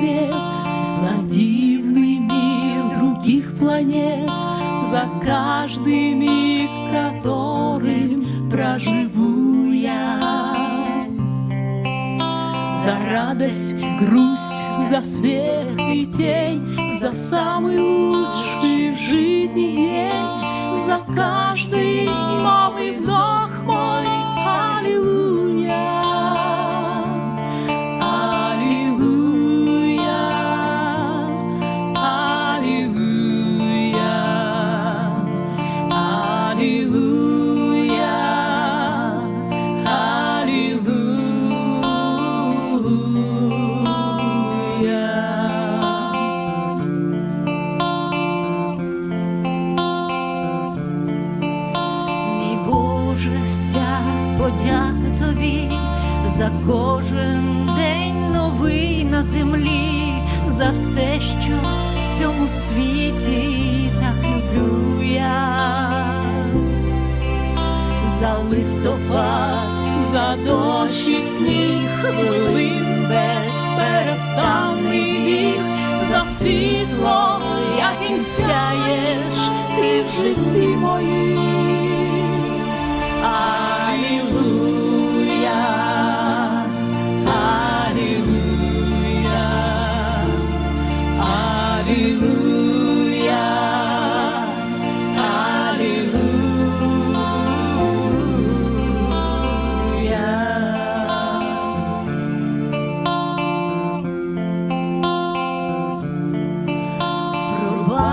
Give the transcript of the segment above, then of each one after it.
свет, за дивный мир других планет, за каждый миг, которым проживу я. За радость, грусть, за свет и тень, за самый лучший в жизни день, за каждый за кожен день новий на землі, за все, що в цьому світі так люблю я, за листопад, за дощ і сніг, хвилин безперестанний їх, за світло, яким сяєш ти в житті моїм.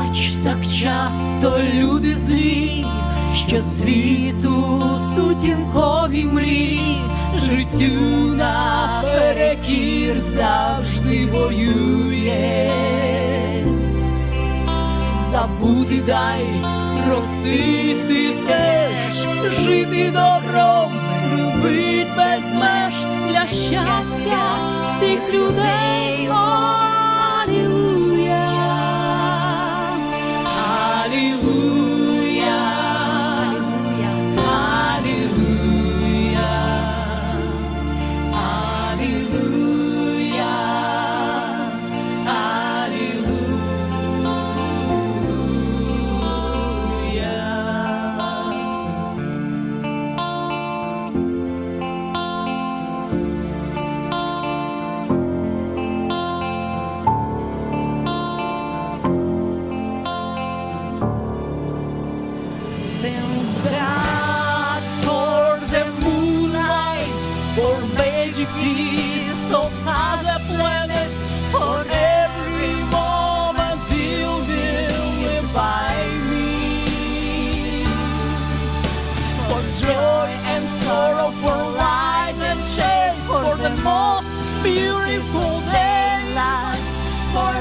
Пробач так часто люди злі, що світу сутінкові мрій, життю наперекір завжди воює. Забути дай, простити теж, жити добром, любить без меж для щастя всіх людей. Аллилуйя. For every moment building by me. For joy and sorrow, for light and shade, for the most beautiful daylight, for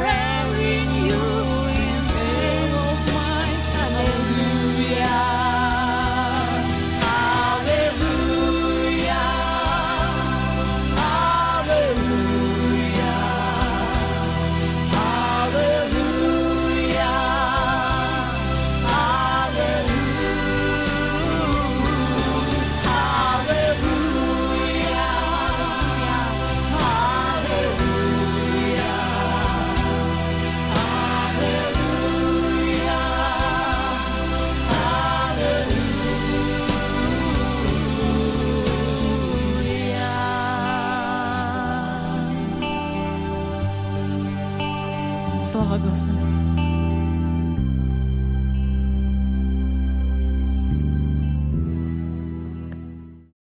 Słowa, Gospoda.